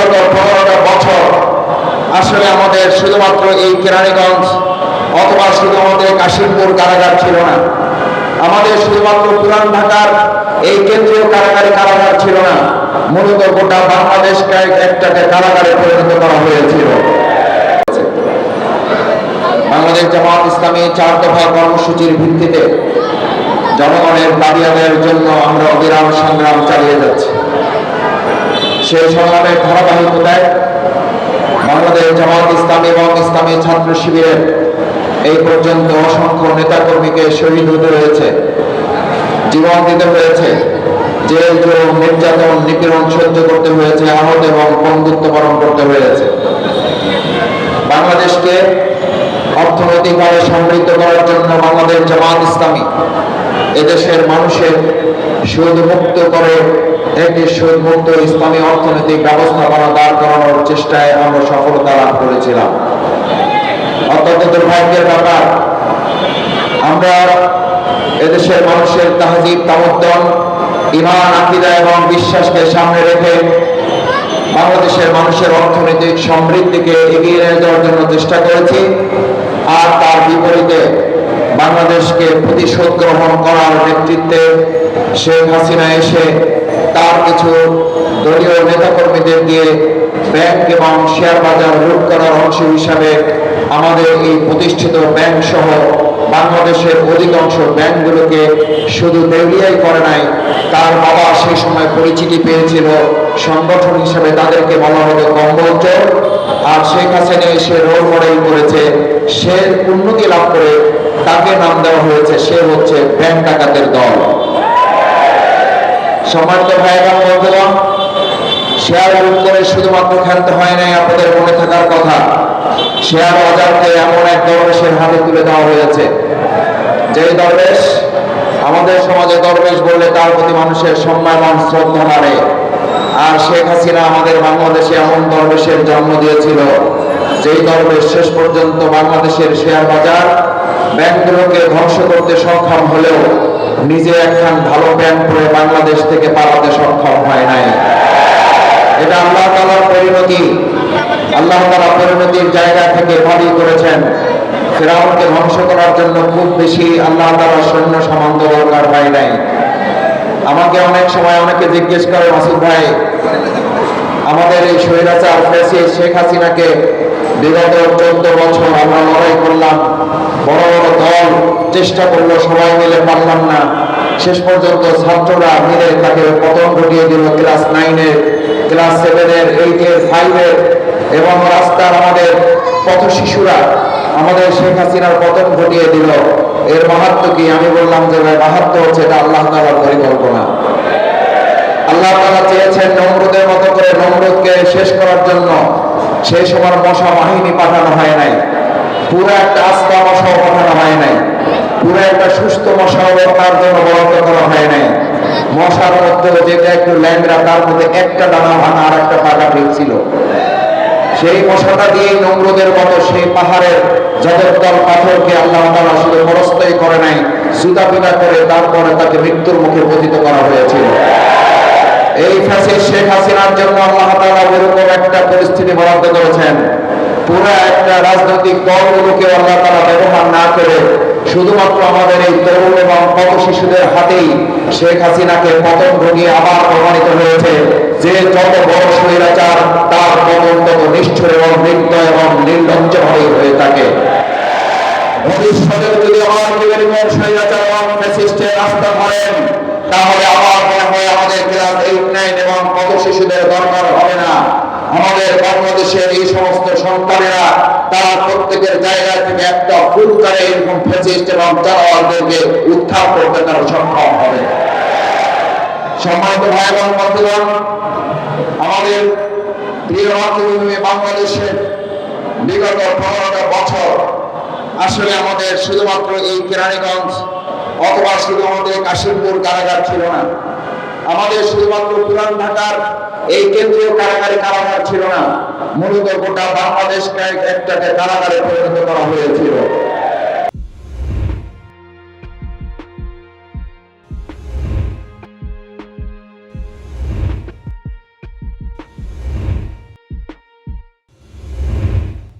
বিগত পনেরোটা বছর আসলে আমাদের শুধুমাত্র এই কেরানীগঞ্জ অথবা শুধু আমাদের কাশিমপুর কারাগার ছিল না। আমাদের শুধুমাত্র পুরান ঢাকার এই কেন্দ্রীয় কারাগারে কারাগার ছিল না, মূলত গোটা বাংলাদেশকে একটাকে কারাগারে পরিণত করা হয়েছিল। বাংলাদেশ জামাত ইসলামী চার দফা কর্মসূচির ভিত্তিতে জনগণের দাবি আদায়ের জন্য আমরা অবিরাম সংগ্রাম চালিয়ে যাচ্ছি। সেই সংগ্রামের ধারাবাহিকতায় বাংলাদেশ জামাত ইসলামী এবং ইসলামী ছাত্র শিবিরের এই পর্যন্ত অসংখ্য নেতাকর্মীকে শহীদ হতে হয়েছে, জীবন দিতে হয়েছে, জেল, জুলুম, নির্যাতন, নিপীড়ন সহ্য করতে হয়েছে, আহত এবং বন্ধুত্ব বরণ করতে হয়েছে। বাংলাদেশকে অর্থনৈতিকভাবে সমৃদ্ধ করার জন্য বাংলাদেশ জামাত ইসলামী এদেশের মানুষের সুদ মুক্ত করে একটি সুদ ইসলামী অর্থনৈতিক ব্যবস্থাপনা দাঁড় করানোর চেষ্টায় আমরা সফলতা লাভ করেছিলাম। অত্যন্ত দুর্ভাগ্যের ব্যাপার, আমরা এদেশের মানুষের তাহজিব, তামদ্দন ইমান আকিদা এবং বিশ্বাসকে সামনে রেখে বাংলাদেশের মানুষের অর্থনৈতিক সমৃদ্ধিকে এগিয়ে নিয়ে যাওয়ার জন্য চেষ্টা করেছি আর তার বিপরীতে বাংলাদেশকে প্রতিশোধ গ্রহণ করার নেতৃত্বে শেখ হাসিনা এসে নেতাকর্মীদের দিয়ে ব্যাংক এবং শেয়ার বাজার লুট করার অংশ হিসাবে আমাদের এই প্রতিষ্ঠিত ব্যাংক সহ বাংলাদেশের অধিকাংশ ব্যাংকগুলোকে শুধু দেউলিয়াই করে নাই, তার বাবা সেই সময় পরিচিতি পেয়েছিল, সংগঠন হিসেবে তাদেরকে বলা হতো কম্বল চোর, আর শেখ হাসিনা এসে রোল মডেল করেছে, সে উন্নতি লাভ করে তাকে নাম দেওয়া হয়েছে, সে হচ্ছে ব্যাংক ডাকাতের দল। সম্মানিত ভাই এবং বন্ধুগণ শেয়ার বুক করে শুধুমাত্র খেলতে হয় নাই, আপনাদের মনে থাকার কথা। শেয়ার বাজারকে এমন এক দরবেশের হাতে তুলে দেওয়া হয়েছে। যেই দরবেশ আমাদের সমাজে দরবেশ বললে তার প্রতি মানুষের সম্মান, শ্রদ্ধা বাড়ে। আর শেখ হাসিনা আমাদের বাংলাদেশে এমন দরবেশের জন্ম দিয়েছিল, যেই দরবেশ শেষ পর্যন্ত বাংলাদেশের শেয়ার বাজার ব্যাংকগুলোকে ধ্বংস করতে সক্ষম হলেও নিজে একখান ভালো ব্যাংক করে বাংলাদেশ থেকে পালাতে সক্ষম হয় নাই। এটা আল্লাহ তালার পরিণতি। আল্লাহ তালা পরিণতির জায়গা থেকে ভারী করেছেন, ফেরাউনকে ধ্বংস করার জন্য খুব বেশি আল্লাহ তালা সৈন্য সামন্ত দরকার হয় নাই। আমাকে অনেক সময় অনেকে জিজ্ঞেস করে, মাসুদ ভাই, আমাদের এই স্বৈরাচার ফেসিস শেখ হাসিনাকে বিগত চোদ্দ বছর আমরা লড়াই করলাম, বড় বড় দল চেষ্টা করল, সবাই মিলে পারলাম না। শেষ পর্যন্ত ছাত্ররা মিলে তাকে পতন ঘটিয়ে দিল ক্লাস নাইনের ক্লাস সেভেনের এইটের ফাইভের এবং রাস্তার আমাদের পথ শিশুরা, আমাদের শেখ হাসিনার পতন ঘটিয়ে দিল। এর মাহাত্ম কি? আমি বললাম যে ভাই, মাহাত্ম হচ্ছে এটা আল্লাহ তালার পরিকল্পনা। আল্লাহ তালা চেয়েছেন নমরুদের মতো করে নমরুদকে শেষ করার জন্য। সেই সময় মশা বাহিনী পাঠানো হয় নাই। পুরো একটা আস্থা মশাও পাঠানো হয় নাই। পুরো একটা সুস্থ মশাও তার জন্য বরাদ্দ করা হয় নাই মশার মধ্যে যেটা একটু ল্যাংরা তার মধ্যে একটা ডানা ভাঙা আর একটা পাকা সেই মশাটা নমরুদের মতো সেই পাহাড়ের পাথরকে আল্লাহ তালা শুধু করে নাই করে তারপরে তাকে মৃত্যুর মুখে পতিত করা হয়েছিল। এই ফ্যাসিস্ট শেখ হাসিনার জন্য আল্লাহ তাআলা এরকম একটা পরিস্থিতি বরাদ্দ করেছেন। পুরো একটা রাজনৈতিক দলগুলোকে আল্লাহ তাআলা ব্যবহার না করে শুধুমাত্র আমাদের এই তরুণ এবং কম শিশুদের হাতেই শেখ হাসিনাকে পতন ঘটিয়ে আবার প্রমাণিত হয়েছে যে যত বড় স্বৈরাচার, তার পতন তত নিষ্ঠুর এবং নির্দয় এবং নির্লজ্জ হয়ে থাকে। ভবিষ্যতে যদি আমার এরকম স্বৈরাচার এবং ফ্যাসিস্টের রাস্তা ধরেন, তাহলে আবার মনে হয় আমাদের ক্লাস এইট, নাইন এবং কত শিশুদের দরকার হবে না। আমাদের বাংলাদেশের এই সমস্ত সন্তানেরা তারা প্রত্যেকের জায়গা থেকে একটা ফুল করে এরকম ফ্যাসিস্ট এবং জানোয়ারদেরকে উদ্ধার করতে তারা সক্ষম হবে। সম্মানিত ভাই এবং বন্ধুগণ, আমাদের প্রিয় মাতৃভূমি বাংলাদেশের বিগত পনেরোটা বছর আসলে আমাদের শুধুমাত্র এই কেরানীগঞ্জ অথবা শুধু আমাদের কাশিমপুর কারাগার ছিল না। আমাদের শুধুমাত্র পুরান ঢাকার এই কেন্দ্রীয় কারাগারে কারাগার ছিল না, মূলত গোটা বাংলাদেশকে একটাকে কারাগারে পরিণত করা হয়েছিল।